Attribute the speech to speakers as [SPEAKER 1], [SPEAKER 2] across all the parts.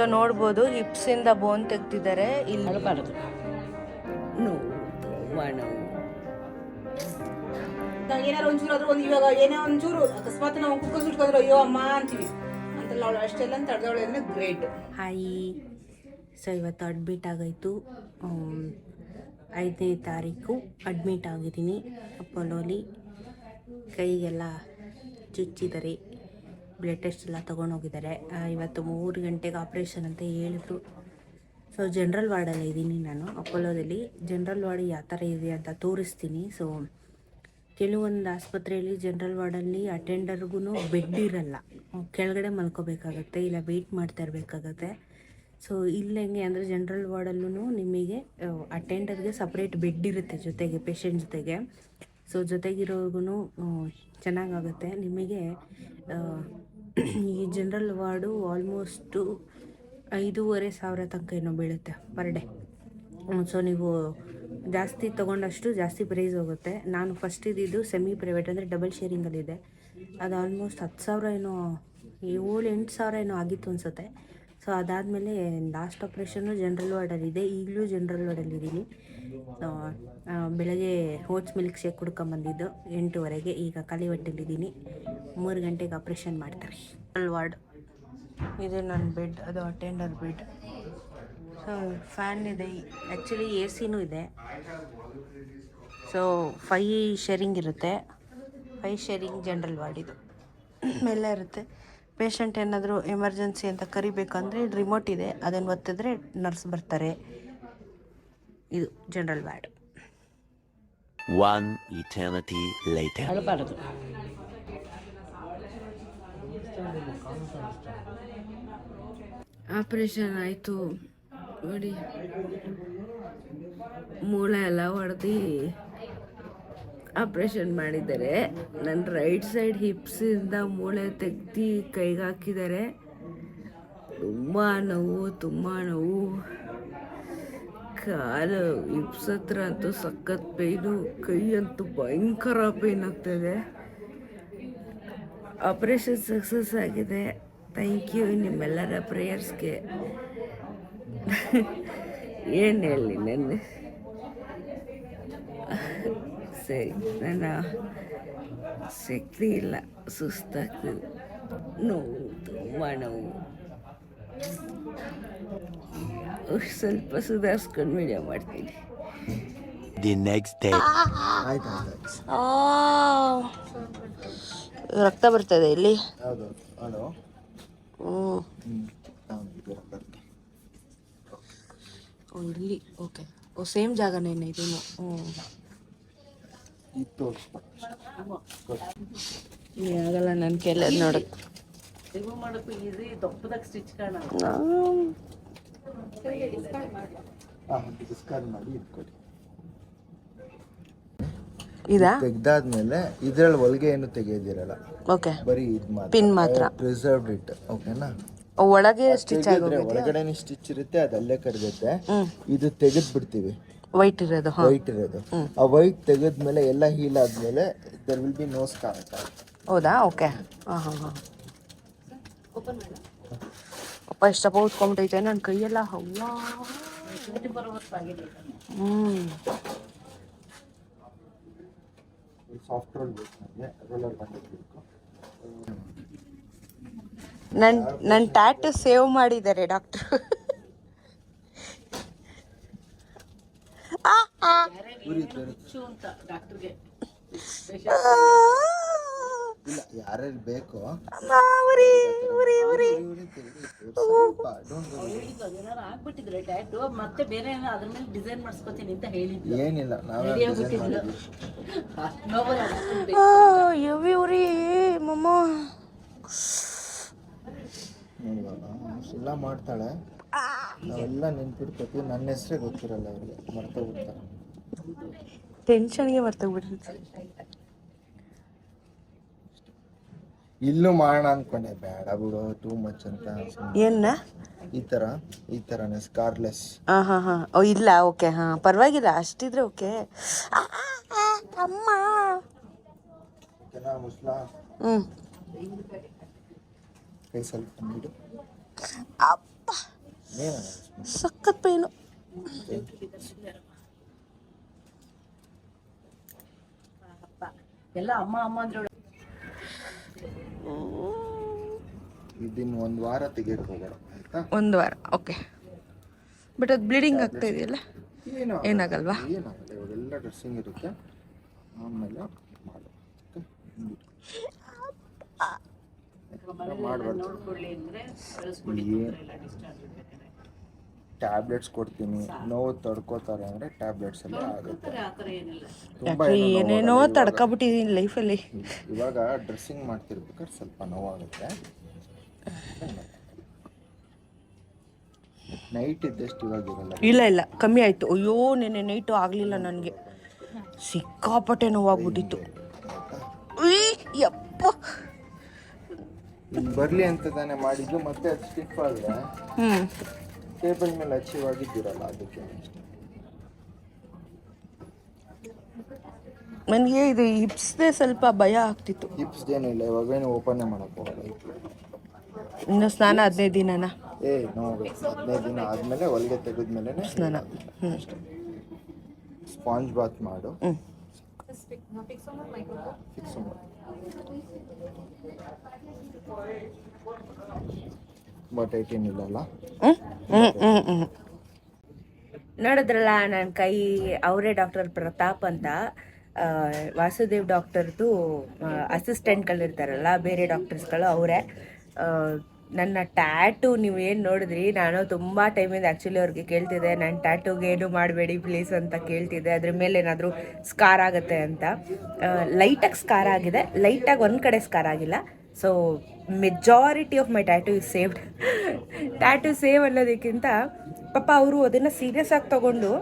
[SPEAKER 1] So ನೋಡ್ಬೋದು ಹಿಪ್ಸಿಂದ bone ತೆಗ್ದಿದ್ದಾರೆ. ಇಲ್ಲಿ
[SPEAKER 2] ಅಳಬಾರದು
[SPEAKER 3] ಏನಾರು ಒಂಚೂರು ಆದ್ರೂ ಒಂದು ಇವಾಗ ಏನೇ ಒಂಚೂರು ಅಕಸ್ಮಾತ್ ನಾವು ಕುಕ್ಕ ಸುಟ್ಕೊಂಡ್ರೆ ಅಯ್ಯೋ ಅಮ್ಮ ಅಂತೀವಿ. ಅಂತಲ್ಲ ಅವಳು ಅಷ್ಟೆಲ್ಲ ತಡೆದವಳು ಅಂದರೆ ಗ್ರೇಟ್
[SPEAKER 1] ಹಾಯ್ ಸೊ ಇವತ್ತು ಅಡ್ಮಿಟ್ ಆಗೋಯ್ತು. ಐದನೇ ತಾರೀಕು ಅಡ್ಮಿಟ್ ಆಗಿದ್ದೀನಿ ಅಪೋಲೋಲಿ. ಕೈಗೆಲ್ಲ ಚುಚ್ಚಿದ್ದಾರೆ ಬ್ಲಡ್ ಟೆಸ್ಟ್ ಎಲ್ಲ ತೊಗೊಂಡೋಗಿದ್ದಾರೆ ಇವತ್ತು ಮೂರು ಗಂಟೆಗೆ ಆಪ್ರೇಷನ್ ಅಂತ ಹೇಳಿದ್ರು. ಸೊ ಜನ್ರಲ್ ವಾರ್ಡಲ್ಲಿ ಇದ್ದೀನಿ ನಾನು ಅಪೋಲೋದಲ್ಲಿ ಜನ್ರಲ್ ವಾರ್ಡ್ ಯಾವ ಥರ ಇದೆ ಅಂತ ತೋರಿಸ್ತೀನಿ. ಸೊ ಕೆಲವೊಂದು ಆಸ್ಪತ್ರೆಯಲ್ಲಿ ಜನ್ರಲ್ ವಾರ್ಡಲ್ಲಿ ಅಟೆಂಡರ್ಗೂ ಬೆಡ್ ಇರಲ್ಲ. ಕೆಳಗಡೆ ಮಲ್ಕೋಬೇಕಾಗತ್ತೆ, ಇಲ್ಲ ವೆಯ್ಟ್ ಮಾಡ್ತಾ ಇರಬೇಕಾಗತ್ತೆ. ಸೊ ಇಲ್ಲಿ ಹೆಂಗೆ ಅಂದರೆ ಜನ್ರಲ್ ವಾರ್ಡಲ್ಲೂ ನಿಮಗೆ ಅಟೆಂಡರ್ಗೆ ಸಪ್ರೇಟ್ ಬೆಡ್ ಇರುತ್ತೆ ಜೊತೆಗೆ ಪೇಷಂಟ್ ಜೊತೆಗೆ. ಸೊ ಜೊತೆಗಿರೋರ್ಗು ಚೆನ್ನಾಗಾಗುತ್ತೆ. ನಿಮಗೆ ಈ ಜನರಲ್ ವಾರ್ಡು ಆಲ್ಮೋಸ್ಟು ಐದೂವರೆ ಸಾವಿರ ತನಕ ಏನೋ ಬೀಳುತ್ತೆ ಪರ್ ಡೇ ಸೊ ನೀವು ಜಾಸ್ತಿ ತೊಗೊಂಡಷ್ಟು ಜಾಸ್ತಿ ಪ್ರೈಸ್ ಹೋಗುತ್ತೆ. ನಾನು ಫಸ್ಟ್ ಇದ್ದಿದ್ದು ಸೆಮಿ ಪ್ರೈವೇಟ್ ಅಂದರೆ ಡಬಲ್ ಶೇರಿಂಗಲ್ಲಿದೆ ಅದು ಆಲ್ಮೋಸ್ಟ್ ಹತ್ತು ಸಾವಿರ ಏನೋ, ಏಳು ಎಂಟು ಸಾವಿರ ಏನೋ ಆಗಿತ್ತು ಅನ್ಸುತ್ತೆ. ಸೊ ಅದಾದಮೇಲೆ ಲಾಸ್ಟ್ ಆಪ್ರೇಷನ್ನು ಜನ್ರಲ್ ವಾರ್ಡಲ್ಲಿದೆ ಈಗಲೂ ಜನ್ರಲ್ ವಾರ್ಡಲ್ಲಿದ್ದೀನಿ ಸೊ, ಬೆಳಗ್ಗೆ ಓಟ್ಸ್ ಮಿಲ್ಕ್ ಶೇಕ್ ಕುಡ್ಕೊಂಬಂದಿದ್ದು ಎಂಟುವರೆಗೆ. ಈಗ ಖಾಲಿ ಹೊಟ್ಟೆಲಿದ್ದೀನಿ ಮೂರು ಗಂಟೆಗೆ ಆಪ್ರೇಷನ್ ಮಾಡ್ತಾರೆ. ಜನ್ರಲ್ ವಾರ್ಡ್ ಇದು ನನ್ನ ಬೆಡ್ ಅದು ಅಟೆಂಡರ್ ಬೆಡ್ ಸೊ ಫ್ಯಾನ್ ಇದೆ. ಆ್ಯಕ್ಚುಲಿ ಎ ಸಿನೂ ಇದೆ. ಸೊ ಫೈ ಶೇರಿಂಗ್ ಇರುತ್ತೆ. ಫೈ ಶೇರಿಂಗ್ ಜನರಲ್ ವಾರ್ಡ್ ಇದು. ಎಲ್ಲ ಇರುತ್ತೆ. ಪೇಷಂಟ್ ಏನಾದರೂ ಎಮರ್ಜೆನ್ಸಿ ಅಂತ ಕರಿಬೇಕಂದ್ರೆ ರಿಮೋಟ್ ಇದೆ. ಅದನ್ನು ಒತ್ತಿದ್ರೆ ನರ್ಸ್ ಬರ್ತಾರೆ. ಇದು general ward
[SPEAKER 4] operation eternity later.
[SPEAKER 2] ಅಳಬಾರದು.
[SPEAKER 1] ಆಪ್ರೇಷನ್ ಆಯಿತು. ನೋಡಿ. ಮೂಳೆ ಎಲ್ಲ ಹೊಡೆದು ಆಪ್ರೇಷನ್ ಮಾಡಿದ್ದಾರೆ. ನನ್ನ ರೈಟ್ ಸೈಡ್ ಹಿಪ್ಸಿಂದ ಮೂಳೆ ತೆಗ್ದು ಕೈಗೆ ಹಾಕಿದ್ದಾರೆ. ತುಂಬ ನೋವು ತುಂಬ ನೋವು. ಕಾಲು ಹಿಪ್ಸ್ ಹತ್ರ ಅಂತೂ ಸಖತ್ ಪೈನು ಕೈ ಅಂತೂ ಭಯಂಕರ ಪೈನ್ ಆಗ್ತಾಯಿದೆ ಆಪ್ರೇಷನ್ ಸಕ್ಸಸ್ ಆಗಿದೆ. ಥ್ಯಾಂಕ್ ಯು ನಿಮ್ಮೆಲ್ಲರ ಪ್ರೇಯರ್ಸ್ಗೆ ಏನು ಹೇಳಿ, ನನ್ನ? ಸರಿ ನನ್ನ ಶಕ್ತಿ ಇಲ್ಲ ಸುಸ್ತಾಗ್ತದೆ ನೋವು ತುಂಬ ನೋವು ಸ್ವಲ್ಪ ಸುಧಾರಿಸ್ಕೊಂಡು ವಿಡಿಯೋ ಮಾಡ್ತೀನಿ.
[SPEAKER 4] The next day.
[SPEAKER 1] ರಕ್ತ ಬರ್ತದೆ ಇಲ್ಲಿ. ಇಲ್ಲಿ ಓಕೆ. ಓ ಸೇಮ್ ಜಾಗನೇ ಇದೇನೋ ಹ್ಞೂ ಆಗಲ್ಲ ನನ್ನ ಕೆಲ ನೋಡಕ್ಕೆ
[SPEAKER 2] ರಿಮೂವ್ ಮಾಡೋಕ್ಕೂ ಈಸಿ ಸ್ಟಿಚ್
[SPEAKER 1] ಇದಾ?
[SPEAKER 5] ತೆಗ್ದಾದ್ಮೇಲೆ ಇದ್ರಲ್ಲಿ ಒಳಗೆ ಏನು ತೆಗೆಯೋದಿರಲ್ಲ
[SPEAKER 1] ಓಕೆ.
[SPEAKER 5] ಬರೀ ಇದು ಮಾತ್ರ.
[SPEAKER 1] ಪಿನ್ ಮಾತ್ರ.
[SPEAKER 5] ಪ್ರಿಸರ್ವ್ಡ್ ಇಟ್ ಓಕೆನಾ
[SPEAKER 1] ಒಳಗೆ ಸ್ಟಿಚ್
[SPEAKER 5] ತೆಗೆದ್ರೆ
[SPEAKER 1] ಒಳಗಡೆನೇ
[SPEAKER 5] ಒಳಗಡೆನೆ ಸ್ಟಿಚ್ ಇರುತ್ತೆ ಅದು ಅಲ್ಲೇ ಕರಗುತ್ತೆ ಇದು ತೆಗೆದ್ ಬಿಡ್ತೀವಿ
[SPEAKER 1] ವೈಟ್ ಇರೋದು ಹಾಂ.
[SPEAKER 5] ವೈಟ್ ಇರೋದು. ಆ ವೈಟ್ ತೆಗೆದ್ಮೇಲೆ ಎಲ್ಲ ಹೀಲ್ ಆದ್ಮೇಲೆ there will be no scar
[SPEAKER 1] ಹೌದಾ? ಓಕೆ ಹಾಂ ಹಾಂ ಹಾಂ. ಅಪ್ಪ ಇಷ್ಟಪ್ಪ ಉತ್ಕೊಂಡ್ಬಿಟ್ಟೈತೆ ನನ್ನ ಕೈಯೆಲ್ಲ ಹವ್ವಾ ಹ್ಞೂ
[SPEAKER 5] ಸಾಫ್ಟ್ ರೋಲ್ ಬೇಕು ನನಗೆ ರೋಲರ್ ಬಂದಿರಬೇಕು
[SPEAKER 1] ನನ್ನ ನನ್ನ ಟ್ಯಾಟು ಸೇವ್ ಮಾಡಿದ್ದಾರೆ ಡಾಕ್ಟ್ರು
[SPEAKER 2] ಅಂತ ಡಾಕ್ಟರ್ಗೆ
[SPEAKER 5] ಇಲ್ಲ ಯಾರ್ಯಾರು ಬೇಕೋ
[SPEAKER 2] ಆಗ್ಬಿಟ್ಟಿದ್ರೆ ಟ್ಯಾಟು ಮತ್ತೆ ಬೇರೆ ಏನೋ ಅದ್ರ ಮೇಲೆ ಡಿಸೈನ್ ಮಾಡಿಸ್ಕೊತೀನಿ ಅಂತ ಹೇಳಿದ್ಲು
[SPEAKER 5] ಏನಿಲ್ಲ
[SPEAKER 1] ಯವಿ ಉರಿ ಮಮ್ಮ.
[SPEAKER 5] ಎಲ್ಲ ಮಾಡ್ತಾಳೆ. ನಾವೆಲ್ಲ ನೆನ್ಪಿಡ್ಕೊತೀವಿ. ನನ್ನ ಹೆಸರೇ ಗೊತ್ತಿರಲ್ಲ ಅವ್ರಿಗೆ ಮರ್ತೋಗ್ಬಿಡ್ತಾರೆ
[SPEAKER 1] ಟೆನ್ಷನ್ಗೆ ಮರ್ತೋಗ್ಬಿಟ್ಟಿರ್ತೀನಿ
[SPEAKER 5] ಇಲ್ಲೂ ಮಾಡೋಣ ಅನ್ಕೊಂಡೆ ಬೇಡ ಬಿಡು ಟೂ ಮಚ್ ಅಂತ ಸುಮ್ನೆ.
[SPEAKER 1] ಏನ
[SPEAKER 5] ಈ ತರ ಈ ಥರನೇ ಸ್ಕಾರ್ಲೆಸ್
[SPEAKER 1] ಹಾಂ ಹಾಂ ಹಾಂ. ಓ ಇಲ್ಲ ಓಕೆ ಹಾ. ಪರವಾಗಿಲ್ಲ ಅಷ್ಟಿದ್ರೆ ಓಕೆ. ಅಮ್ಮ
[SPEAKER 5] ಮುಸ್ಲಾ? ಕೈ ಸ್ವಲ್ಪ
[SPEAKER 1] ಅಪ್ಪ. ಸಖತ್ ಪೇನು
[SPEAKER 2] ಎಲ್ಲ ಅಮ್ಮ ಅಮ್ಮ ಅಂದ್ರೆ
[SPEAKER 5] ಇದನ್ನ ಒಂದು ವಾರ ತೆಗಿಯಕ್ಕೆ ಹೋಗೋಣ ಆಯ್ತಾ?
[SPEAKER 1] ಒಂದು ವಾರ ಓಕೆ. ಬಟ್ ಅದು ಬ್ಲೀಡಿಂಗ್ ಆಗ್ತಾ ಇದೆಯಲ್ಲ?
[SPEAKER 5] ಏನು
[SPEAKER 1] ಏನಾಗಲ್ವಾ?
[SPEAKER 5] ಏನಾಗಲ್ಲ ಇವಾಗೆಲ್ಲ ಡ್ರೆಸ್ಸಿಂಗ್ ಇರುತ್ತೆ. ಆಮೇಲೆ ಮಾಡು ಮಾಡಬಾರ್ದು. ಟ್ಯಾಬ್ಲೆಟ್ಸ್ ಕೊಡ್ತೀನಿ. ನೋವು ತಡ್ಕೋತಾರೆ ಅಂದರೆ ಟ್ಯಾಬ್ಲೆಟ್ಸ್ ಎಲ್ಲ ಆಗುತ್ತೆ. ತುಂಬ
[SPEAKER 1] ಏನೇನೋ ತಡ್ಕೊಬಿಟ್ಟಿದ್ದೀನಿ ಲೈಫಲ್ಲಿ
[SPEAKER 5] ಇವಾಗ ಡ್ರೆಸ್ಸಿಂಗ್ ಮಾಡ್ತಿರ್ಬೇಕಾದ್ರೆ ಸ್ವಲ್ಪ ನೋವಾಗುತ್ತೆ. ನೈಟ್ ಇದ್ದಷ್ಟು ಇವಾಗ ಇರಲ್ಲ.
[SPEAKER 1] ಇಲ್ಲ ಇಲ್ಲ. ಕಮ್ಮಿ ಆಯಿತು. ಅಯ್ಯೋ ನೆನೆ ನೈಟು ಆಗಲಿಲ್ಲ ನನಗೆ. ಸಿಕ್ಕಾಪಟ್ಟೆ ನೋವಾಗ್ಬಿಟ್ಟಿತ್ತು. ಯಪ್ಪ.
[SPEAKER 5] ಬರ್ಲಿ ಬರಲಿ ಅಂತ ತಾನೇ ಮಾಡಿದ್ದು ಮತ್ತೆ ಅದು ಸ್ಟಿಫ್ ಆದ್ರೆ.
[SPEAKER 1] ಹ್ಞೂ
[SPEAKER 5] ಟೇಬಲ್ ಮೇಲೆ ಅಚೀವ್ ಆಗಿದ್ದಿರಲ್ಲ ಅದಕ್ಕೆ.
[SPEAKER 1] ನನಗೆ ಇದು ಹಿಪ್ಸ್ದೇ ಸ್ವಲ್ಪ ಭಯ ಆಗ್ತಿತ್ತು.
[SPEAKER 5] ಹಿಪ್ಸ್ ಏನಿಲ್ಲ ಇವಾಗೇನು ಓಪನ್ ಮಾಡಕ್ ಹೋಗಲ್ಲ
[SPEAKER 1] ಇನ್ನು ಸ್ನಾನ ಹದಿನೈದು ದಿನನ?
[SPEAKER 5] ಏ ನೋಡಿ ಹದಿನೈದು ದಿನ ಆದಮೇಲೆ ಹೊಲಿಗೆ ತೆಗೆದ್ಮೇಲೆ
[SPEAKER 1] ಸ್ನಾನ. ಹ್ಞೂ
[SPEAKER 5] ಸ್ಪಾಂಜ್ ಬಾತ್ ಮಾಡು.
[SPEAKER 1] ಹ್ಞೂ
[SPEAKER 5] ಫಿಕ್ಸ್ ಮಾಡು. ಬಟ್
[SPEAKER 1] ಏನಿಲ್ಲ ಅಲ್ಲ? ನೋಡಿದ್ರಲ್ಲ ನನ್ನ ಕೈ ಅವರೇ ಡಾಕ್ಟರ್ ಪ್ರತಾಪ್ ಅಂತ. ಆ, ವಾಸುದೇವ್ ಡಾಕ್ಟರ್ದು ಅಸಿಸ್ಟೆಂಟ್ಗಳಿರ್ತಾರಲ್ಲ ಬೇರೆ ಡಾಕ್ಟರ್ಸ್ಗಳು ಅವರೇ. ನನ್ನ ಟ್ಯಾಟು ಏನು ನೋಡಿದ್ರಿ? ನಾನು ತುಂಬ ಟೈಮಿಂದ ಆ್ಯಕ್ಚುಲಿ ಅವ್ರಿಗೆ ಕೇಳ್ತಿದ್ದೆ ನನ್ನ ಟ್ಯಾಟುಗೆ ಏನು ಮಾಡಬೇಡಿ ಪ್ಲೀಸ್ ಅಂತ ಕೇಳ್ತಿದ್ದೆ. ಅದ್ರ ಮೇಲೆ ಏನಾದರೂ ಸ್ಕಾರ್ ಆಗುತ್ತೆ ಅಂತ. ಲೈಟಾಗಿ ಸ್ಕಾರ್ ಆಗಿದೆ. ಲೈಟಾಗಿ ಒಂದು ಕಡೆ ಸ್ಕಾರ್ ಆಗಿಲ್ಲ. So majority of my tattoo is saved tattoo save ಅನ್ನೋದಕ್ಕಿಂತ ಪಾಪ ಅವರು ಅದನ್ನು ಸೀರಿಯಸ್ ಆಗಿ ತೊಗೊಂಡು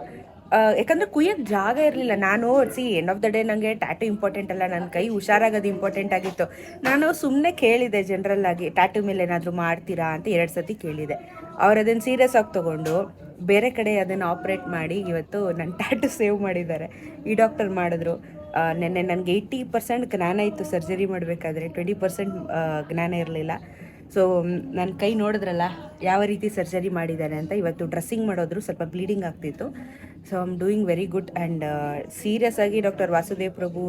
[SPEAKER 1] ಯಾಕಂದರೆ ಕುಯ್ಯಕ್ಕೆ ಜಾಗ ಇರಲಿಲ್ಲ. ನಾನು see end of the day ನನಗೆ ಟ್ಯಾಟು ಇಂಪಾರ್ಟೆಂಟ್ ಅಲ್ಲ. ನನ್ನ ಕೈ ಹುಷಾರಾಗೋದು ಇಂಪಾರ್ಟೆಂಟ್ ಆಗಿತ್ತು. ನಾನು ಸುಮ್ಮನೆ ಕೇಳಿದೆ ಜನರಲ್ ಆಗಿ ಟ್ಯಾಟು ಮೇಲೆ ಏನಾದರೂ ಮಾಡ್ತೀರಾ? ಅಂತ ಎರಡು ಸತಿ ಕೇಳಿದೆ. ಅವ್ರು ಅದನ್ನು ಸೀರಿಯಸ್ ಆಗಿ ತೊಗೊಂಡು, ಬೇರೆ ಕಡೆ ಅದನ್ನು ಆಪ್ರೇಟ್ ಮಾಡಿ ಇವತ್ತು ನನ್ನ ಟ್ಯಾಟು ಸೇವ್ ಮಾಡಿದ್ದಾರೆ. ಈ ಡಾಕ್ಟರ್ ಮಾಡಿದ್ರು. ನೆನ್ನೆ ನನಗೆ ಏಯ್ಟಿ ಪರ್ಸೆಂಟ್ ಜ್ಞಾನ ಇತ್ತು ಸರ್ಜರಿ ಮಾಡಬೇಕಾದ್ರೆ ಟ್ವೆಂಟಿ ಪರ್ಸೆಂಟ್ ಜ್ಞಾನ ಇರಲಿಲ್ಲ. ಸೊ ನನ್ನ ಕೈ ನೋಡಿದ್ರಲ್ಲ, ಯಾವ ರೀತಿ ಸರ್ಜರಿ ಮಾಡಿದ್ದಾರೆ ಅಂತ ಇವತ್ತು ಡ್ರೆಸ್ಸಿಂಗ್ ಮಾಡೋದ್ರು ಸ್ವಲ್ಪ ಬ್ಲೀಡಿಂಗ್ ಆಗ್ತಿತ್ತು. So am doing very good and serious ಆಗಿ ಡಾಕ್ಟರ್ ವಾಸುದೇವ್ ಪ್ರಭು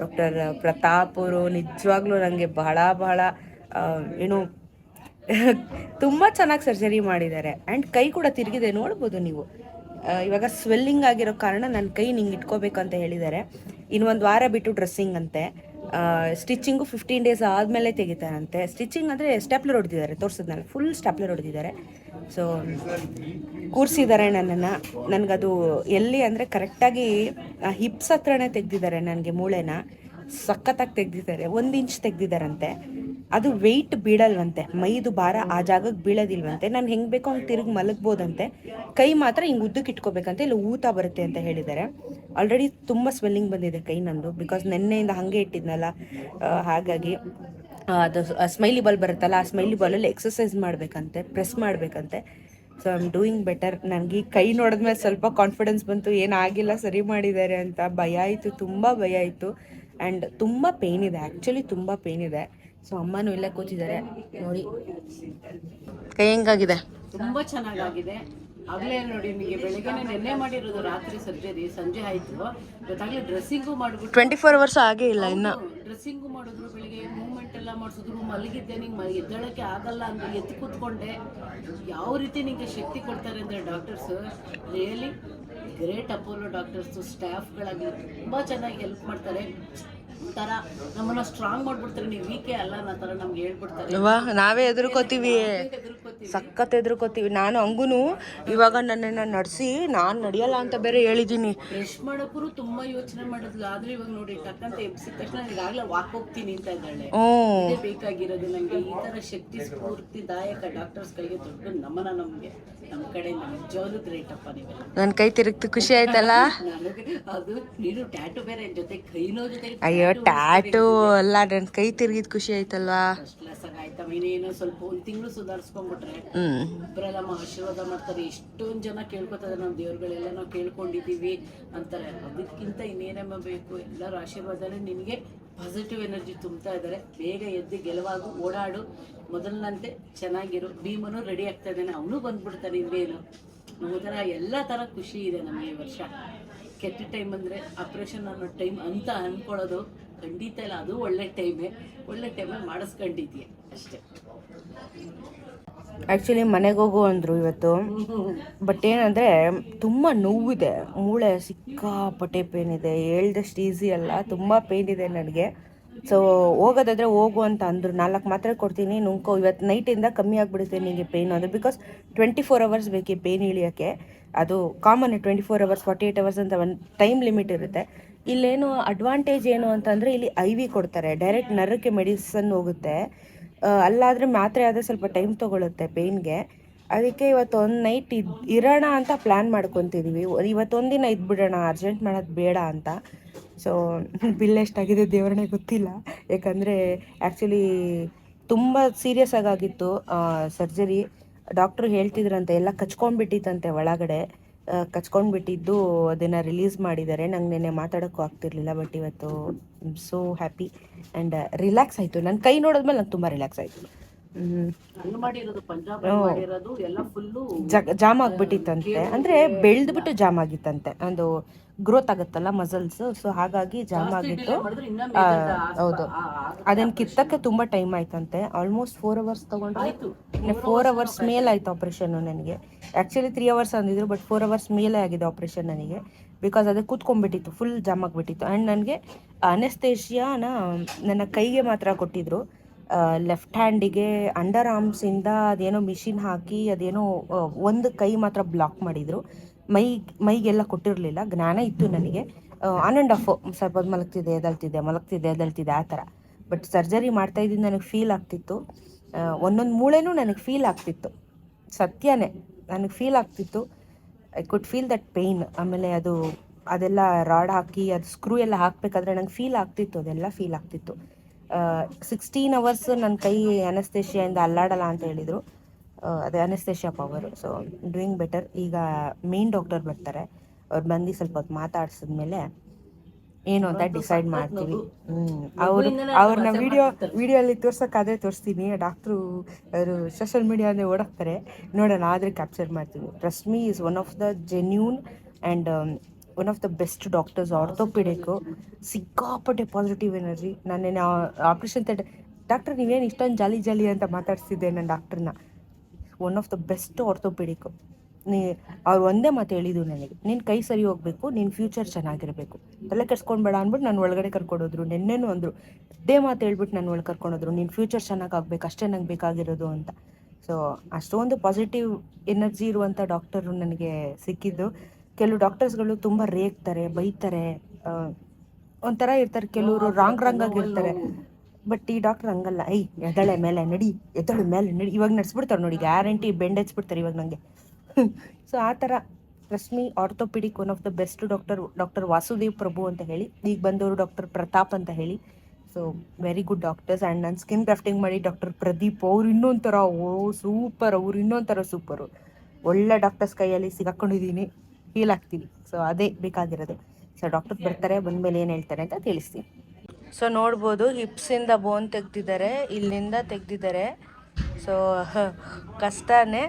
[SPEAKER 1] ಡಾಕ್ಟರ್ ಪ್ರತಾಪ್ ಅವರು ನಿಜವಾಗ್ಲೂ ನನಗೆ ಬಹಳ ಬಹಳ ಏನು, ತುಂಬ ಚೆನ್ನಾಗಿ ಸರ್ಜರಿ ಮಾಡಿದ್ದಾರೆ. ಆ್ಯಂಡ್ ಕೈ ಕೂಡ ತಿರುಗಿದೆ, ನೋಡ್ಬೋದು ನೀವು. ಇವಾಗ ಸ್ವೆಲ್ಲಿಂಗ್ ಆಗಿರೋ ಕಾರಣ ನನ್ನ ಕೈ ನಿಂಗೆ ಇಟ್ಕೋಬೇಕು ಅಂತ ಹೇಳಿದ್ದಾರೆ ಇನ್ನೊಂದು ವಾರ ಬಿಟ್ಟು ಡ್ರೆಸ್ಸಿಂಗ್ ಅಂತೆ. ಸ್ಟಿಚಿಂಗು ಫಿಫ್ಟೀನ್ ಡೇಸ್ ಆದಮೇಲೆ ತೆಗಿತಾರಂತೆ. ಸ್ಟಿಚಿಂಗ್ ಅಂದರೆ ಸ್ಟೆಪ್ಲರ್ ಹೊಡೆದಿದ್ದಾರೆ ತೋರಿಸಿದ್ನಲ್ಲ ಫುಲ್ ಸ್ಟೆಪ್ಲರ್ ಹೊಡೆದಿದ್ದಾರೆ. ಸೊ ಕೂರಿಸಿದ್ದಾರೆ ನನ್ನನ್ನು. ನನಗದು ಎಲ್ಲಿ ಅಂದರೆ ಕರೆಕ್ಟಾಗಿ ಹಿಪ್ಸ್ ಹತ್ರನೇ ತೆಗೆದಿದ್ದಾರೆ ನನಗೆ ಮೂಳೆನ. ಸಖತ್ತಾಗಿ ತೆಗೆದಿದ್ದಾರೆ. ಒಂದು ಇಂಚ್ ತೆಗ್ದಿದ್ದಾರಂತೆ. ಅದು ವೆಯ್ಟ್ ಬೀಳಲ್ವಂತೆ. ಮೈದು ಭಾರ ಆ ಜಾಗಕ್ಕೆ ಬೀಳೋದಿಲ್ವಂತೆ. ನಾನು ಹೆಂಗೆ ಬೇಕೋ ಹಂಗೆ ತಿರುಗಿ ಮಲಗ್ಬೋದಂತೆ. ಕೈ ಮಾತ್ರ ಹಿಂಗೆ ಉದ್ದಕ್ಕೆ ಇಟ್ಕೋಬೇಕಂತೆ. ಇಲ್ಲ ಊತ ಬರುತ್ತೆ ಅಂತ ಹೇಳಿದ್ದಾರೆ. ಆಲ್ರೆಡಿ ತುಂಬ ಸ್ವೆಲ್ಲಿಂಗ್ ಬಂದಿದೆ ಕೈ ನಂದು. ಬಿಕಾಸ್ ನೆನ್ನೆಯಿಂದ ಹಾಗೆ ಇಟ್ಟಿದ್ನಲ್ಲ ಹಾಗಾಗಿ ಅದು ಸ್ಮೈಲಿ ಬಾಲ್ ಬರುತ್ತಲ್ಲ, ಆ ಸ್ಮೈಲಿ ಬಾಲಲ್ಲಿ ಎಕ್ಸಸೈಸ್ ಮಾಡಬೇಕಂತೆ press ಮಾಡಬೇಕಂತೆ. So I am doing better ನನಗೆ ಕೈ ನೋಡಿದ್ಮೇಲೆ ಸ್ವಲ್ಪ ಕಾನ್ಫಿಡೆನ್ಸ್ ಬಂತು. ಏನಾಗಿಲ್ಲ ಸರಿ ಮಾಡಿದ್ದಾರೆ ಅಂತ ಭಯ ಆಯಿತು, ತುಂಬ ಭಯ ಆಯಿತು. ಆ್ಯಂಡ್ ತುಂಬ ಪೇನ್ ಇದೆ. ಆ್ಯಕ್ಚುಲಿ ತುಂಬ ಪೇನ್ ಇದೆ. ಸೊ ಅಮ್ಮನೂ ಇಲ್ಲೇ ಕೂತಿದ್ದಾರೆ. ನೋಡಿ. ಕೈ ಹೆಂಗಾಗಿದೆ?
[SPEAKER 2] ತುಂಬಾ ಚೆನ್ನಾಗಾಗಿದೆ. ಆಗ್ಲೇ ನೋಡಿ ನಿಮಗೆ ಬೆಳಿಗ್ಗೆ ನೆನ್ನೆ ಮಾಡಿರೋದು ರಾತ್ರಿ ಸರ್ಜರಿ ಸಂಜೆ ಆಯ್ತು. ಗೊತ್ತಾಗ್ಲೇ ಡ್ರೆಸ್ಸಿಂಗು ಮಾಡ್ಬಿಟ್ಟು
[SPEAKER 1] ಟ್ವೆಂಟಿ ಫೋರ್ ಅವರ್ಸ್ ಆಗೇ ಇಲ್ಲ ಇನ್ನ.
[SPEAKER 2] ಡ್ರೆಸ್ಸಿಂಗು ಮಾಡಿದ್ರು ಬೆಳಿಗ್ಗೆ ಮೂವ್ಮೆಂಟ್ ಎಲ್ಲ ಮಾಡಿಸಿದ್ರು ಮಲಗಿದ್ದೆ ನಿಂಗೆ ಎದ್ದಳಕ್ಕೆ ಆಗಲ್ಲ ಅಂದ್ರೆ ಎದ್ದು ಕೂತ್ಕೊಂಡೆ. ಯಾವ ರೀತಿ ನಿಂಗೆ ಶಕ್ತಿ ಕೊಡ್ತಾರೆ ಅಂದ್ರೆ doctors really great Apollo doctors ಸ್ಟಾಫ್ಗಳಾಗಲಿ ತುಂಬ ಚೆನ್ನಾಗಿ ಹೆಲ್ಪ್ ಮಾಡ್ತಾರೆ. ಒಂಥರ ನಮ್ಮನ್ನ ಸ್ಟ್ರಾಂಗ್ ಮಾಡ್ಬಿಡ್ತಾರೆ. ನೀವು ವೀಕೆ ಅಲ್ಲ ಅನ್ನೋ ಥರ ನಮ್ಗೆ ಹೇಳ್ಬಿಡ್ತಾರೆ.
[SPEAKER 1] ನಾವೇ ಎದುರ್ಕೋತೀವಿ. ಸಖತ್ ಎದುರ್ಕೋತೀವಿ. ನಾನು ಹಂಗೂ ಇವಾಗ ನನ್ನನ್ನು ನಡೆಸಿ ನಾನು ನಡೆಯಲ್ಲ ಅಂತ ಬೇರೆ ಹೇಳಿದ್ದೀನಿ
[SPEAKER 2] ರೆಸ್ಟ್ ಮಾಡೋಕ್ಕೂ ತುಂಬಾ ಯೋಚನೆ ಮಾಡಿದ್ಲು. ಆದ್ರೆ ಇವಾಗ ನೋಡಿ ಟಕ್ಕಂತ ಎಬ್ಸಿದ ತಕ್ಷಣ ಈಗಾಗಲೇ ವಾಕ್ ಹೋಗ್ತೀನಿ ಅಂತ ಇದ್ದಾಳೆ.
[SPEAKER 1] ಹ್ಞೂ.
[SPEAKER 2] ಇದೇ ಬೇಕಾಗಿರೋದು ನಂಗೆ. ಈ ತರ ಶಕ್ತಿ ಸ್ಫೂರ್ತಿದಾಯಕ ಡಾಕ್ಟರ್ಸ್ಗಳಿಗೆ ದೊಡ್ಡ ನಮನ ನಮಗೆ. ನಮ್ಮ ಕಡೆ ನಿಜವಾಗ್ಲೂ ಗ್ರೇಟ್ ಅಪ್ಪ ನೀವೆಲ್ಲ.
[SPEAKER 1] ನನ್ನ ಕೈ ತಿರುಗ್ತು ಖುಷಿ ಆಯ್ತಲ್ಲ?
[SPEAKER 2] ನನಗೆ ಅದು ನೀನು ಟ್ಯಾಟು ಬೇರೆ ಜೊತೆ ಕೈನೋ ಜೊತೆ
[SPEAKER 1] ಅಯ್ಯೋ ಟ್ಯಾಟು ಅಲ್ಲ ನನ್ನ ಕೈ ತಿರುಗಿದ್ ಖುಷಿ ಆಯ್ತಲ್ವಾ?
[SPEAKER 2] ಇನ್ನೇನೋ ಸ್ವಲ್ಪ ಒಂದು ತಿಂಗಳು ಸುಧಾರಿಸ್ಕೊಂಡ್ಬಿಟ್ರೆ
[SPEAKER 1] ಹ್ಮ್.
[SPEAKER 2] ಒಬ್ಬರೆಲ್ಲಮ್ಮ ಆಶೀರ್ವಾದ ಮಾಡ್ತಾರೆ. ಎಷ್ಟೊಂದು ಜನ ಕೇಳ್ಕೊತಾರೆ. ನಮ್ಮ ದೇವ್ರುಗಳೆಲ್ಲ ನಾವು ಕೇಳ್ಕೊಂಡಿದ್ದೀವಿ ಅಂತಾರೆ. ಅದಕ್ಕಿಂತ ಇನ್ನೇನಮ್ಮ ಬೇಕು? ಎಲ್ಲರ ಆಶೀರ್ವಾದನೇ ನಿನಗೆ ಪಾಸಿಟಿವ್ ಎನರ್ಜಿ ತುಂಬ್ತಾ ಇದ್ದಾರೆ ಬೇಗ ಎದ್ದು ಗೆಲುವಾಗು ಓಡಾಡು. ಮೊದಲಿನಂತೆ ಚೆನ್ನಾಗಿರು. ಭೀಮನು ರೆಡಿ ಆಗ್ತಾ ಇದ್ದಾನೆ. ಅವನು ಬಂದ್ಬಿಡ್ತಾನೆ ಇನ್ನೇನು ಥರ ಎಲ್ಲ ಥರ ಖುಷಿ ಇದೆ ನಮಗೆ ಈ ವರ್ಷ. ಕೆಟ್ಟ ಟೈಮ್ ಅಂದರೆ ಆಪ್ರೇಷನ್ ಅನ್ನೋ ಟೈಮ್ ಅಂತ ಅಂದ್ಕೊಳ್ಳೋದು ಖಂಡಿತ ಇಲ್ಲ ಅದು ಒಳ್ಳೆ ಟೈಮೇ ಒಳ್ಳೆ ಟೈಮಲ್ಲಿ ಮಾಡಿಸ್ಕೊಂಡಿದ್ಯಾ? ಅಷ್ಟೇ.
[SPEAKER 1] ಆ್ಯಕ್ಚುಲಿ ಮನೆಗೆ ಹೋಗು ಅಂದರು ಇವತ್ತು. ಬಟ್ ಏನಂದರೆ ತುಂಬ ನೋವಿದೆ. ಮೂಳೆ ಸಿಕ್ಕಾಪಟ್ಟೆ ಪೇನ್ ಇದೆ. ಹೇಳ್ದಷ್ಟು ಈಸಿ ಅಲ್ಲ. ತುಂಬ ಪೇನ್ ಇದೆ ನನಗೆ. ಸೊ ಹೋಗೋದಾದ್ರೆ ಹೋಗು ಅಂತ ಅಂದರು. ನಾಲ್ಕು ಮಾತ್ರ ಕೊಡ್ತೀನಿ. ನುಂಕೋ ಇವತ್ತು ನೈಟಿಂದ ಕಮ್ಮಿ ಆಗಿಬಿಡುತ್ತೆ ನಿಮಗೆ ಪೇನ್ ಅಂದರೆ ಬಿಕಾಸ್ ಟ್ವೆಂಟಿ ಫೋರ್ ಅವರ್ಸ್ ಬೇಕು ಪೇನ್ ಇಳಿಯೋಕ್ಕೆ. ಅದು common twenty four hours forty eight hours ಅಂತ ಒಂದು ಟೈಮ್ ಲಿಮಿಟ್ ಇರುತ್ತೆ. ಇಲ್ಲೇನು ಅಡ್ವಾಂಟೇಜ್ ಏನು ಅಂತಂದರೆ ಇಲ್ಲಿ ಐ ವಿ ಕೊಡ್ತಾರೆ. ಡೈರೆಕ್ಟ್ ನರಕ್ಕೆ ಮೆಡಿಸನ್ ಹೋಗುತ್ತೆ. ಅಲ್ಲಾದ್ರೆ ಮಾತ್ರೆ ಆದರೆ ಸ್ವಲ್ಪ ಟೈಮ್ ತೊಗೊಳುತ್ತೆ ಪೇಯ್ನ್ಗೆ ಅದಕ್ಕೆ ಇವತ್ತು ಒಂದು ನೈಟ್ ಇದ್, ಇರೋಣ ಅಂತ ಪ್ಲ್ಯಾನ್ ಮಾಡ್ಕೊತಿದ್ವಿ. ಇವತ್ತೊಂದಿನ ಇದ್ಬಿಡೋಣ ಅರ್ಜೆಂಟ್ ಮಾಡೋದು ಬೇಡ ಅಂತ. ಸೊ ಬಿಲ್ ಎಷ್ಟಾಗಿದೆ ದೇವರೇ ಗೊತ್ತಿಲ್ಲ. ಯಾಕಂದರೆ ಆ್ಯಕ್ಚುಲಿ ತುಂಬ ಸೀರಿಯಸ್ ಆಗಾಗಿತ್ತು ಸರ್ಜರಿ ಡಾಕ್ಟ್ರು ಹೇಳ್ತಿದ್ರಂತೆ, ಎಲ್ಲ ಕಚ್ಕೊಂಡ್ಬಿಟ್ಟಿತ್ತಂತೆ ಒಳಗಡೆ. ಕಚ್ಕೊಂಡ್ಬಿಟ್ಟಿದ್ದು ಅದನ್ನು ರಿಲೀಸ್ ಮಾಡಿದ್ದಾರೆ. ನಂಗೆ ನೆನ್ನೆ ಮಾತಾಡೋಕ್ಕೂ ಆಗ್ತಿರ್ಲಿಲ್ಲ ಬಟ್ ಇವತ್ತು ಸೋ ಹ್ಯಾಪಿ ಆ್ಯಂಡ್ ರಿಲ್ಯಾಕ್ಸ್ ಆಯಿತು. ನನ್ನ ಕೈ ನೋಡಿದ್ಮೇಲೆ ನಂಗೆ ತುಂಬ ರಿಲ್ಯಾಕ್ಸ್ ಆಯಿತು. ಜಾಮ್ ಆಗ್ಬಿಟ್ಟಿತ್ತಂತೆ ಅಂದ್ರೆ ಬೆಳೆದ್ಬಿಟ್ಟು ಜಾಮ್ ಆಗಿತ್ತಂತೆ ಒಂದು ಗ್ರೋತ್ ಆಗುತ್ತಲ್ಲ ಮಸಲ್ಸ್ ಸೊ ಹಾಗಾಗಿ ಜಾಮ್ ಆಗಿತ್ತು ಹೌದು ಅದನ್ನು ಕಿತ್ತಕ್ಕೆ ತುಂಬಾ ಟೈಮ್ ಆಯ್ತಂತೆ ಆಲ್ಮೋಸ್ಟ್ ಫೋರ್ ಅವರ್ಸ್ ತಗೊಂಡ್ರೆ ಫೋರ್ ಅವರ್ಸ್ ಮೇಲೆ ಆಯ್ತು ಆಪರೇಷನ್ ನನಗೆ ಆಕ್ಚುಲಿ ತ್ರೀ ಅವರ್ಸ್ ಅಂದಿದ್ರು ಬಟ್ ಫೋರ್ ಅವರ್ಸ್ ಮೇಲೆ ಆಗಿದೆ ಆಪರೇಷನ್ ನನಗೆ ಬಿಕಾಸ್ ಅದು ಕೂತ್ಕೊಂಡ್ಬಿಟ್ಟಿತ್ತು ಫುಲ್ ಜಾಮ್ ಆಗಿಬಿಟ್ಟಿತ್ತು ಆ್ಯಂಡ್ ನನಗೆ ಅನೆಸ್ತೇಷಿಯಾನ ನನ್ನ ಕೈಗೆ ಮಾತ್ರ ಕೊಟ್ಟಿದ್ರು ಲೆಫ್ಟ್ ಹ್ಯಾಂಡಿಗೆ ಅಂಡರ್ ಆರ್ಮ್ಸಿಂದ ಅದೇನೋ ಮಿಷಿನ್ ಹಾಕಿ ಅದೇನೋ ಒಂದು ಕೈ ಮಾತ್ರ ಬ್ಲಾಕ್ ಮಾಡಿದರು. ಮೈ, ಮೈಗೆಲ್ಲ ಕೊಟ್ಟಿರಲಿಲ್ಲ. ಜ್ಞಾನ ಇತ್ತು ನನಗೆ. ಆನ್ ಆ್ಯಂಡ್ ಆಫ್ ಸ್ವಲ್ಪ ಮಲಗ್ತಿದೆ ಎದಲ್ತಿದೆ ಮಲಗ್ತಿದೆ ಎದಲ್ತಿದೆ ಆ ಥರ. ಬಟ್ ಸರ್ಜರಿ ಮಾಡ್ತಾ ಇದ್ದಿದ್ದು ನನಗೆ ಫೀಲ್ ಆಗ್ತಿತ್ತು. ಒಂದೊಂದು ಮೂಳೆನೂ ನನಗೆ ಫೀಲ್ ಆಗ್ತಿತ್ತು. ಸತ್ಯನೇ, ನನಗೆ ಫೀಲ್ ಆಗ್ತಿತ್ತು. I could feel that pain ಆಮೇಲೆ ಅದು, ಅದೆಲ್ಲ ರಾಡ್ ಹಾಕಿ, ಅದು ಸ್ಕ್ರೂ ಎಲ್ಲ ಹಾಕಬೇಕಾದ್ರೆ ನಂಗೆ ಫೀಲ್ ಆಗ್ತಿತ್ತು, ಅದೆಲ್ಲ ಫೀಲ್ ಆಗ್ತಿತ್ತು. ಸಿಕ್ಸ್ಟೀನ್ ಅವರ್ಸ್ ನನ್ನ ಕೈ ಅನಸ್ತೇಷಿಯಿಂದ ಅಲ್ಲಾಡಲ್ಲ ಅಂತ ಹೇಳಿದರು. ಅದೇ anaesthesia power so doing better ಈಗ ಮೇನ್ ಡಾಕ್ಟರ್ ಬರ್ತಾರೆ. ಅವ್ರು ಬಂದು ಸ್ವಲ್ಪ ಹೊತ್ತು ಮಾತಾಡ್ಸಿದ್ಮೇಲೆ ಏನು ಅಂತ ಡಿಸೈಡ್ ಮಾಡ್ತೀವಿ. ಅವ್ರು ಅವ್ರನ್ನ ವಿಡಿಯೋ ವಿಡಿಯೋಲ್ಲಿ ತೋರ್ಸೋಕ್ಕಾದ್ರೆ ತೋರಿಸ್ತೀನಿ. ಡಾಕ್ಟ್ರು ಅವರು ಸೋಷಿಯಲ್ ಮೀಡಿಯಾನೇ ಓಡಾಕ್ತಾರೆ ನೋಡೋಣ ಆದರೆ ಕ್ಯಾಪ್ಚರ್ ಮಾಡ್ತೀನಿ. Rashmi is one of the genuine and one of the best doctors orthopaedic ಸಿಕ್ಕಾಪಟ್ಟೆ ಪಾಸಿಟಿವ್ ಎನರ್ಜಿ ನಾನೇನು ಆಪ್ರೇಷನ್ ತಡೆ ಡಾಕ್ಟರ್ ನೀವೇನು ಇಷ್ಟೊಂದು ಜಾಲಿ ಜಾಲಿ ಅಂತ ಮಾತಾಡ್ಸಿದ್ದೆ ನನ್ನ ಡಾಕ್ಟ್ರನ್ನ one of the best orthopaedic ನೀ ಅವ್ರು ಒಂದೇ ಮಾತು ಹೇಳಿದ್ದು ನನಗೆ. ನಿನ್ನ ಕೈ ಸರಿ ಹೋಗಬೇಕು ನಿನ್ನ ಫ್ಯೂಚರ್ ಚೆನ್ನಾಗಿರಬೇಕು. ತಲೆ ಕೆಡ್ಸ್ಕೊಂಡ್ಬೇಡ ಅಂದ್ಬಿಟ್ಟು ನಾನು ಒಳಗಡೆ ಕರ್ಕೊಂಡೋದ್ರು. ನಿನ್ನೆನೂ ಅಂದರು. ಅದೇ ಮಾತು ಹೇಳ್ಬಿಟ್ಟು ನಾನು ಒಳಗೆ ಕರ್ಕೊಂಡೋದ್ರು. ನಿನ್ನ ಫ್ಯೂಚರ್ ಚೆನ್ನಾಗಾಗಬೇಕು, ಅಷ್ಟೇ ನಂಗೆ ಬೇಕಾಗಿರೋದು ಅಂತ. ಸೊ ಅಷ್ಟೊಂದು ಪಾಸಿಟಿವ್ ಎನರ್ಜಿ ಇರುವಂಥ ಡಾಕ್ಟರು ನನಗೆ ಸಿಕ್ಕಿದ್ದು. ಕೆಲವು ಡಾಕ್ಟರ್ಸ್ಗಳು ತುಂಬ ರೇಗ್ತಾರೆ ಬೈತಾರೆ ಒಂಥರ ಇರ್ತಾರೆ. ಕೆಲವರು ರಾಂಗ್ ರಾಂಗ್ ಆಗಿರ್ತಾರೆ. ಬಟ್ ಈ ಡಾಕ್ಟರ್ ಹಂಗಲ್ಲ. ಐ ಎದಳೆ ಮೇಲೆ ನಡಿ ಎದಳು ಮೇಲೆ ನಡಿ. ಇವಾಗ ನಡೆಸ್ಬಿಡ್ತಾರೆ ನೋಡಿ ಗ್ಯಾರಂಟಿ ಬೆಂಡ್ ಹಚ್ಬಿಡ್ತಾರೆ ಇವಾಗ ನನಗೆ ಸೊ ಆ ಥರ Rashmi orthopaedic one of the best doctor doctor Vasudev Prabhu ಅಂತ ಹೇಳಿ ಈಗ ಬಂದವರು ಡಾಕ್ಟರ್ ಪ್ರತಾಪ್ ಅಂತ ಹೇಳಿ. So very good doctors and ನನ್ನ ಸ್ಕಿನ್ ಗ್ರಾಫ್ಟಿಂಗ್ ಮಾಡಿ ಡಾಕ್ಟರ್ ಪ್ರದೀಪ್ ಅವ್ರು ಇನ್ನೊಂಥರ ಓ ಸೂಪರ್ ಅವ್ರು ಇನ್ನೊಂಥರ ಸೂಪರು ಒಳ್ಳೆ ಡಾಕ್ಟರ್ಸ್ ಕೈಯಲ್ಲಿ ಸಿಗಾಕೊಂಡಿದ್ದೀನಿ. ಫೀಲ್ ಆಗ್ತೀನಿ ಸೊ ಅದೇ ಬೇಕಾಗಿರೋದು. ಸೊ ಡಾಕ್ಟರ್ ಬರ್ತಾರೆ, ಬಂದಮೇಲೆ ಏನು ಹೇಳ್ತಾರೆ ಅಂತ ತಿಳಿಸ್ತೀನಿ. ಸೊ ನೋಡ್ಬೋದು, ಹಿಪ್ಸಿಂದ ಬೋನ್ ತೆಗ್ದಿದ್ದಾರೆ, ಇಲ್ಲಿಂದ ತೆಗ್ದಿದ್ದಾರೆ. ಸೊ ಕಷ್ಟನೇ.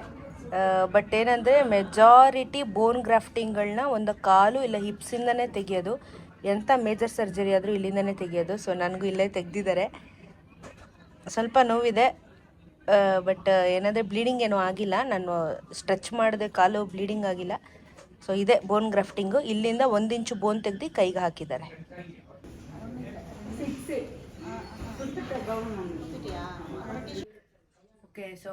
[SPEAKER 1] ಬಟ್ ಏನಂದರೆ ಮೆಜಾರಿಟಿ ಬೋನ್ ಗ್ರಾಫ್ಟಿಂಗ್ಗಳನ್ನ ಒಂದು ಕಾಲು ಇಲ್ಲ ಹಿಪ್ಸಿಂದನೇ ತೆಗೆಯೋದು. ಎಂಥ ಮೇಜರ್ ಸರ್ಜರಿ ಆದರೂ ಇಲ್ಲಿಂದನೇ ತೆಗೆಯೋದು. ಸೊ ನನಗೂ ಇಲ್ಲೇ ತೆಗ್ದಿದ್ದಾರೆ. ಸ್ವಲ್ಪ ನೋವಿದೆ. ಬಟ್ ಏನಂದರೆ ಬ್ಲೀಡಿಂಗ್ ಏನೂ ಆಗಿಲ್ಲ. ನಾನು ಸ್ಟ್ರೆಚ್ ಮಾಡಿದೆ ಕಾಲು ಬ್ಲೀಡಿಂಗ್ ಆಗಿಲ್ಲ. ಸೊ ಇದೆ ಬೋನ್ ಗ್ರಾಫ್ಟಿಂಗು ಇಲ್ಲಿಂದ ಒಂದು ಇಂಚು ಬೋನ್ ತೆಗ್ದು ಕೈಗೆ ಹಾಕಿದ್ದಾರೆ. ಓಕೆ ಸೊ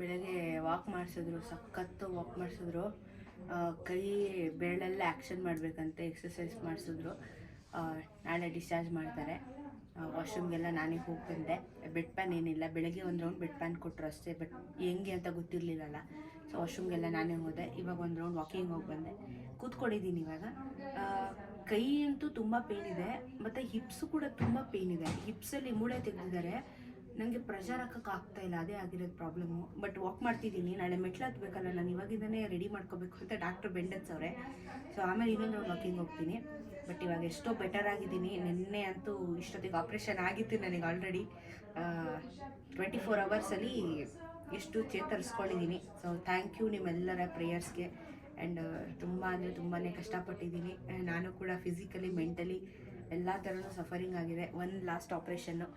[SPEAKER 1] ಬೆಳಗ್ಗೆ ವಾಕ್ ಮಾಡಿಸಿದ್ರು, ಸಖತ್ತು ವಾಕ್ ಮಾಡಿಸಿದ್ರು. ಕೈ ಬೆರಳೆಲ್ಲ ಆ್ಯಕ್ಷನ್ ಮಾಡಬೇಕಂತೆ ಎಕ್ಸಸೈಸ್ ಮಾಡಿಸಿದ್ರು. ನಾಳೆ ಡಿಸ್ಚಾರ್ಜ್ ಮಾಡ್ತಾರೆ. ವಾಶ್ರೂಮ್ಗೆಲ್ಲ ನಾನೇ ಹೋಗಿ ಬೆಡ್ ಪ್ಯಾನ್ ಏನಿಲ್ಲ. ಬೆಳಗ್ಗೆ ಒಂದು ರೌಂಡ್ ಬೆಡ್ ಪ್ಯಾನ್ ಕೊಟ್ಟರು ಅಷ್ಟೇ ಬಟ್ ಹೆಂಗೆ ಅಂತ ಗೊತ್ತಿರಲಿಲ್ಲಲ್ಲ. ವಾಶ್ರೂಮ್ಗೆಲ್ಲ ನಾನೇ ಹೋದೆ. ಇವಾಗ ಒಂದು ರೌಂಡ್ ವಾಕಿಂಗ್ ಹೋಗಿ ಬಂದೆ. ಕೂತ್ಕೊಂಡಿದ್ದೀನಿ ಇವಾಗ. ಕೈ ಅಂತೂ ತುಂಬ ಪೇನ್ ಇದೆ, ಮತ್ತು ಹಿಪ್ಸು ಕೂಡ ತುಂಬ ಪೇನ್ ಇದೆ. ಹಿಪ್ಸಲ್ಲಿ ಮೂಳೆ ತೆಗೆದಿದ್ದಾರೆ. ನನಗೆ ಪ್ರೆಷರ್ ಹಾಕಕ್ಕೆ ಆಗ್ತಾ ಇಲ್ಲ, ಅದೇ ಆಗಿರೋದು ಪ್ರಾಬ್ಲಮ್ಮು ಬಟ್ ವಾಕ್ ಮಾಡ್ತಿದ್ದೀನಿ. ನಾಳೆ ಮೆಟ್ಲು ಹತ್ಬೇಕಲ್ಲ, ನಾನು ಇವಾಗಿಂದನೇ ರೆಡಿ ಮಾಡ್ಕೋಬೇಕು ಅಂತ ಡಾಕ್ಟ್ರ್ ಅವರೇ. ಸೊ ಆಮೇಲೆ ಇನ್ನೊಂದು ವಾಕಿಂಗ್ ಹೋಗ್ತೀನಿ. ಬಟ್ ಇವಾಗ ಎಷ್ಟೋ ಬೆಟರ್ ಆಗಿದ್ದೀನಿ. ನಿನ್ನೆ ಅಂತೂ ಇಷ್ಟೊತ್ತಿಗೆ ಆಪ್ರೇಷನ್ ಆಗಿತ್ತು ನನಗೆ ಆಲ್ರೆಡಿ ಟ್ವೆಂಟಿ ಫೋರ್ ಅವರ್ಸಲ್ಲಿ ಎಷ್ಟು ಚೇತರಿಸ್ಕೊಂಡಿದ್ದೀನಿ. ಸೊ ಥ್ಯಾಂಕ್ ಯು ನಿಮ್ಮೆಲ್ಲರ ಪ್ರೇಯರ್ಸ್ಗೆ ಆ್ಯಂಡ್ ತುಂಬ ಅಂದರೆ ತುಂಬಾ ಕಷ್ಟಪಟ್ಟಿದ್ದೀನಿ. ನಾನು ಕೂಡ ಫಿಸಿಕಲಿ ಮೆಂಟಲಿ ಎಲ್ಲ ಥರನೂ ಸಫರಿಂಗ್ ಆಗಿದೆ. ಒಂದು ಲಾಸ್ಟ್ ಆಪ್ರೇಷನ್ನು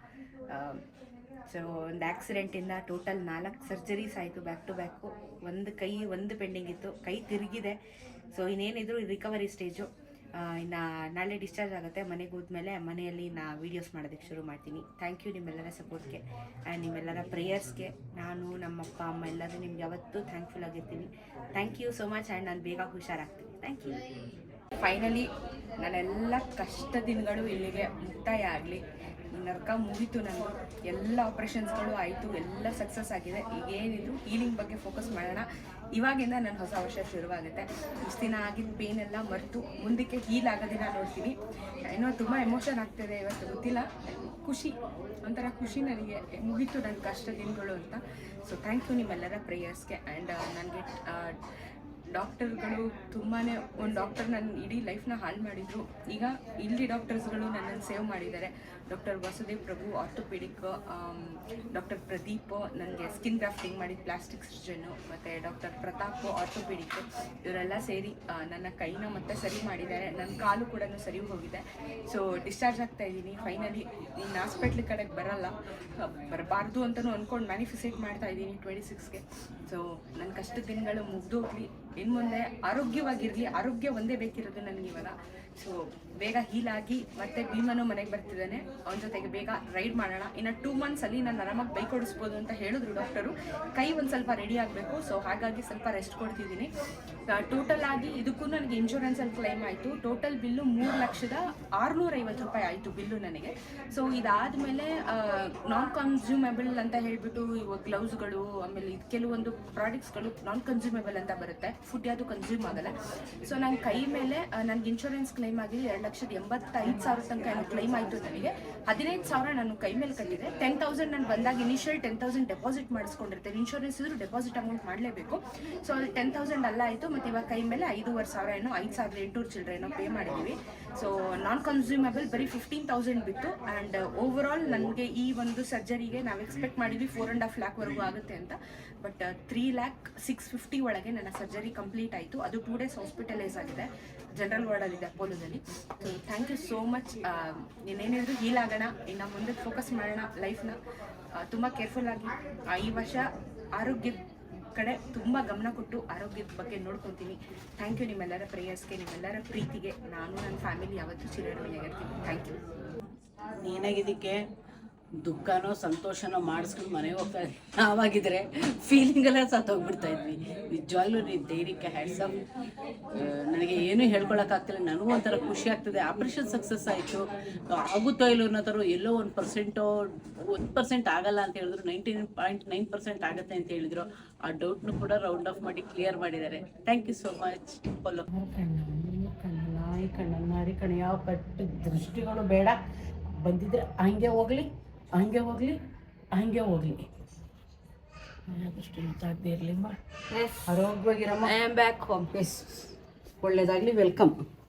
[SPEAKER 1] ಸೊ ಒಂದು ಆ್ಯಕ್ಸಿಡೆಂಟಿಂದ ಟೋಟಲ್ ನಾಲ್ಕು ಸರ್ಜರೀಸ್ ಆಯಿತು ಬ್ಯಾಕ್ ಟು ಬ್ಯಾಕು ಒಂದು ಕೈ, ಒಂದು ಪೆಂಡಿಂಗ್ ಇತ್ತು. ಕೈ ತಿರುಗಿದೆ. ಸೊ ಇನ್ನೇನಿದ್ರು ರಿಕವರಿ ಸ್ಟೇಜು ಇನ್ನು ನಾಳೆ ಡಿಸ್ಚಾರ್ಜ್ ಆಗುತ್ತೆ, ಮನೆಗೆ ಹೋದ್ಮೇಲೆ ಮನೆಯಲ್ಲಿ ನಾ ವೀಡಿಯೋಸ್ ಮಾಡೋದಕ್ಕೆ ಶುರು ಮಾಡ್ತೀನಿ. ಥ್ಯಾಂಕ್ ಯು ನಿಮ್ಮೆಲ್ಲರ ಸಪೋರ್ಟ್ಗೆ ಆ್ಯಂಡ್ ನಿಮ್ಮೆಲ್ಲರ ಪ್ರೇಯರ್ಸ್ಗೆ ನಾನು ನಮ್ಮ ಅಪ್ಪ ಅಮ್ಮ ಎಲ್ಲರೂ ನಿಮ್ಗೆ ಯಾವತ್ತೂ thankful ಆಗಿರ್ತೀನಿ. Thank you so much and ನಾನು ಬೇಗ ಹುಷಾರಾಗ್ತೀನಿ. ಥ್ಯಾಂಕ್ ಯು ಫೈನಲಿ ನನ್ನೆಲ್ಲ ಕಷ್ಟ ದಿನಗಳು ಇಲ್ಲಿಗೆ ಮುಕ್ತಾಯ ಆಗಲಿ. ನರ್ಕ ಮುಗೀತು ನನಗೆ ಎಲ್ಲ ಆಪ್ರೇಷನ್ಸ್ಗಳು ಆಯಿತು, ಎಲ್ಲ ಸಕ್ಸಸ್ ಆಗಿದೆ. ಈಗ ಏನಿದ್ರು ಹೀಲಿಂಗ್ ಬಗ್ಗೆ ಫೋಕಸ್ ಮಾಡೋಣ. ಇವಾಗಿಂದ ನನ್ನ ಹೊಸ ವರ್ಷ ಶುರುವಾಗುತ್ತೆ. ಇಷ್ಟು ದಿನ ಆಗಿದ್ದ ಪೇನ್ ಎಲ್ಲ ಮರೆತು, ಮುಂದಕ್ಕೆ ಹೀಲ್ ಆಗೋದಿನ ನೋಡ್ತೀನಿ. ಏನೋ ತುಂಬ ಎಮೋಷನ್ ಆಗ್ತಿದೆ ಇವತ್ತು, ಗೊತ್ತಿಲ್ಲ. ಖುಷಿ, ಒಂಥರ ಖುಷಿ ನನಗೆ. ಮುಗೀತು ನನ್ನ ಕಷ್ಟ ದಿನಗಳು ಅಂತ. ಸೊ ಥ್ಯಾಂಕ್ ಯು ನಿಮ್ಮೆಲ್ಲರ ಪ್ರೇಯರ್ಸ್ಗೆ ಆ್ಯಂಡ್ ನನಗೆ ಡಾಕ್ಟರ್ಗಳು ತುಂಬಾ ಒಂದು ಡಾಕ್ಟರ್ ನನ್ನ ಇಡೀ ಲೈಫ್ನ ಹಾಳು ಮಾಡಿದರು. ಈಗ ಇಲ್ಲಿ ಡಾಕ್ಟರ್ಸ್ಗಳು ನನ್ನನ್ನು ಸೇವ್ ಮಾಡಿದ್ದಾರೆ. Doctor Vasudev Prabhu orthopaedic doctor Pradeep ನನಗೆ ಸ್ಕಿನ್ ಗ್ರಾಫ್ಟಿಂಗ್ ಮಾಡಿದ ಪ್ಲಾಸ್ಟಿಕ್ ಸರ್ಜನ್ನು ಮತ್ತು ಡಾಕ್ಟರ್ ಪ್ರತಾಪ್ ಆರ್ಥೋಪೆಡಿಕ್ ಇವರೆಲ್ಲ ಸೇರಿ ನನ್ನ ಕೈನ ಮತ್ತೆ ಸರಿ ಮಾಡಿದ್ದಾರೆ. ನನ್ನ ಕಾಲು ಕೂಡ ಸರಿ ಹೋಗಿದೆ. ಸೊ ಡಿಸ್ಚಾರ್ಜ್ ಆಗ್ತಾ ಇದ್ದೀನಿ. ಫೈನಲಿ ಇನ್ನು ಹಾಸ್ಪಿಟ್ಲ್ ಕಡೆಗೆ ಬರಲ್ಲ. ಬರಬಾರ್ದು ಅಂತಲೂ ಅಂದ್ಕೊಂಡು ಮ್ಯಾನಿಫಿಸೇಟ್ ಮಾಡ್ತಾ ಇದ್ದೀನಿ ಟ್ವೆಂಟಿ ಸಿಕ್ಸ್ಗೆ ಸೊ ನನ್ನ ಕಷ್ಟದ ದಿನಗಳು ಮುಗ್ದೋಗ್ಲಿ. ಇನ್ನು ಮುಂದೆ ಆರೋಗ್ಯವಾಗಿರಲಿ. ಆರೋಗ್ಯ ಒಂದೇ ಬೇಕಿರೋದು ನನಗೆ ಇವಾಗ. ಸೊ ಬೇಗ ಹೀಲ್ ಆಗಿ ಮತ್ತೆ ಭೀಮನು ಮನೆಗೆ ಬರ್ತಿದ್ದಾನೆ. ಅವನ ಜೊತೆಗೆ ಬೇಗ ರೈಡ್ ಮಾಡೋಣ. ಇನ್ನು ಟೂ ಮಂತ್ಸಲ್ಲಿ ನಾನು ಆರಾಮಾಗಿ ಬೈಕ್ ಓಡಿಸ್ಬೋದು ಅಂತ ಹೇಳಿದ್ರು ಡಾಕ್ಟರು ಕೈ ಒಂದು ಸ್ವಲ್ಪ ರೆಡಿ ಆಗಬೇಕು ಸೊ ಹಾಗಾಗಿ ಸ್ವಲ್ಪ ರೆಸ್ಟ್ ಕೊಡ್ತಿದ್ದೀನಿ. ಟೋಟಲ್ ಆಗಿ ಇದಕ್ಕೂ ನನಗೆ ಇನ್ಶೂರೆನ್ಸಲ್ಲಿ ಕ್ಲೈಮ್ ಆಯಿತು. ಟೋಟಲ್ ಬಿಲ್ಲು ಮೂರು ಲಕ್ಷದ ಆರುನೂರೈವತ್ತು ರೂಪಾಯಿ ಆಯಿತು ಬಿಲ್ಲು ನನಗೆ. ಸೊ ಇದಾದಮೇಲೆ ನಾನ್ ಕನ್ಸ್ಯೂಮೆಬಲ್ ಅಂತ ಹೇಳಿಬಿಟ್ಟು ಇವಾಗ ಗ್ಲೌಸ್ಗಳು ಆಮೇಲೆ ಇದು ಕೆಲವೊಂದು ಪ್ರಾಡಕ್ಟ್ಸ್ಗಳು ನಾನ್ ಕನ್ಸ್ಯೂಮೆಬಲ್ ಅಂತ ಬರುತ್ತೆ. ಫುಡ್ ಯಾವುದು ಕನ್ಸ್ಯೂಮ್ ಆಗಲ್ಲ. ಸೊ ನನ್ನ ಕೈ ಮೇಲೆ ನನಗೆ ಇನ್ಶೂರೆನ್ಸ್ ಕ್ಲೈಮ್ ಆಗಿ ಎರಡು ಲಕ್ಷದ ಎಂಬತ್ತೈದು ಸಾವಿರ ತನಕ ಏನು ಕ್ಲೈಮ್ ಆಯಿತು ನನಗೆ ಹದಿನೈದು ಸಾವಿರ ನಾನು ಕೈ ಮೇಲೆ ಕಟ್ಟಿದೆ ಟೆನ್ ತೌಸಂಡ್ ನಾನು ಬಂದಾಗ ಇನಿಷಿಯಲ್ ಟೆನ್ ತೌಸಂಡ್ ಡೆಪಾಸಿಟ್ ಮಾಡಿಸ್ಕೊಂಡಿರ್ತೇನೆ. ಇನ್ಶೂರೆನ್ಸ್ ಇದ್ರು ಡೆಪಾಸಿಟ್ ಅಮೌಂಟ್ ಮಾಡಲೇಬೇಕು. ಸೊ ಅಲ್ಲಿ ಟೆನ್ ತೌಸಂಡ್ ಅಲ್ಲ ಆಯಿತು, ಮತ್ತು ಇವಾಗ ಕೈ ಮೇಲೆ ಐದೂವರೆ ಸಾವಿರ ಏನೋ, ಐದು ಸಾವಿರದ ಎಂಟುನೂರು ಚಿಲ್ಡ್ರೆ ಏನೋ ಪೇ ಮಾಡಿದ್ದೀವಿ ಸೊ ನಾನ್ ಕನ್ಸ್ಯೂಮಬಲ್ ಬರೀ ಫಿಫ್ಟೀನ್ ತೌಸಂಡ್ ಬಿತ್ತು. ಆ್ಯಂಡ್ ಓವರ್ ಆಲ್ ನನಗೆ ಈ ಒಂದು ಸರ್ಜರಿಗೆ ನಾವು ಎಕ್ಸ್ಪೆಕ್ಟ್ ಮಾಡಿದ್ವಿ ಫೋರ್ ಆ್ಯಂಡ್ ಹಾಫ್ ಲ್ಯಾಕ್ವರೆಗೂ ಆಗುತ್ತೆ ಅಂತ. But three lakh six fifty ಒಳಗೆ ನನ್ನ ಸರ್ಜರಿ ಕಂಪ್ಲೀಟ್ ಆಯಿತು. ಅದು ಟೂ ಡೇಸ್ ಹಾಸ್ಪಿಟಲೈಸ್ ಆಗಿದೆ. ಜನರಲ್ ವಾರ್ಡಲ್ಲಿದೆ ಅಪೋಲೋದಲ್ಲಿ so thank you so much ಇನ್ನೇನಿದ್ರು heal ಆಗೋಣ, ಇನ್ನು ಮುಂದೆ ಫೋಕಸ್ ಮಾಡೋಣ ಲೈಫ್ನ ತುಂಬ ಕೇರ್ಫುಲ್ ಆಗಿ ಈ ವರ್ಷ ಆರೋಗ್ಯದ ಕಡೆ ತುಂಬ ಗಮನ ಕೊಟ್ಟು ಆರೋಗ್ಯದ ಬಗ್ಗೆ ನೋಡ್ಕೊತೀನಿ ಥ್ಯಾಂಕ್ ಯು ನಿಮ್ಮೆಲ್ಲರ ಪ್ರೇಯರ್ಸ್ಗೆ ನಿಮ್ಮೆಲ್ಲರ ಪ್ರೀತಿಗೆ. ನಾನು ನನ್ನ ಫ್ಯಾಮಿಲಿ ಯಾವತ್ತೂ ಚಿರಋಣಿಯಾಗಿರ್ತೀನಿ. ಥ್ಯಾಂಕ್ ಯು
[SPEAKER 2] ಏನಾಗಿದ್ದಕ್ಕೆ ದುಃಖನೋ ಸಂತೋಷನೋ ಮಾಡಿಸ್ಕೊಂಡು ಮನೆಗೆ ಹೋಗ್ತಾ ಇದ್ವಿ ಫೀಲಿಂಗ್ ಎಲ್ಲ ಸತ್ತೋಗ್ಬಿಡ್ತಾ ಇದ್ವಿ. ನೀನು ಧೈರ್ಯಕ್ಕೆ ಹ್ಯಾಟ್ಸ್ ಆಫ್ ನನಗೆ ಏನೂ ಹೇಳ್ಕೊಳಕ್ಕಾಗ್ತಿಲ್ಲ. ನನಗೂ ಒಂಥರ ಖುಷಿ ಆಗ್ತದೆ. ಆಪ್ರೇಷನ್ ಸಕ್ಸಸ್ ಆಯಿತು. ಆಗುತ್ತೋ ಇಲ್ಲೋ ಅನ್ನೋ ಥರ ಎಲ್ಲೋ ಒಂದು ಪರ್ಸೆಂಟು ಒಂದು ಪರ್ಸೆಂಟ್ ಆಗಲ್ಲ ಅಂತ ಹೇಳಿದ್ರು. ನೈಂಟೀನ್ ಪಾಯಿಂಟ್ ನೈನ್ ಪರ್ಸೆಂಟ್ ಆಗುತ್ತೆ ಅಂತ ಹೇಳಿದ್ರು. ಆ ಡೌಟ್ನು ಕೂಡ ರೌಂಡ್ ಆಫ್ ಮಾಡಿ ಕ್ಲಿಯರ್ ಮಾಡಿದ್ದಾರೆ. Thank you so much follow
[SPEAKER 3] ನಾಯಿ ಕಣ್ಣ ನಾರಿ ಕಣ್ಣ ಯಾವ ಕಟ್ಟು ದೃಷ್ಟಿಗಳು ಬೇಡ. ಬಂದಿದ್ರೆ ಹಂಗೆ ಹೋಗ್ಲಿ ಹಂಗೆ ಹೋಗ್ಲಿ ಹಂಗೆ ಹೋಗ್ಲಿ. ದೃಷ್ಟಿ ಗೊತ್ತಾಗದೇ ಇರಲಿ ಆರೋಗ್ಯವಾಗಿರಮ್ಮ.
[SPEAKER 1] I am back home
[SPEAKER 3] yes ಒಳ್ಳೆಯದಾಗಲಿ ವೆಲ್ಕಮ್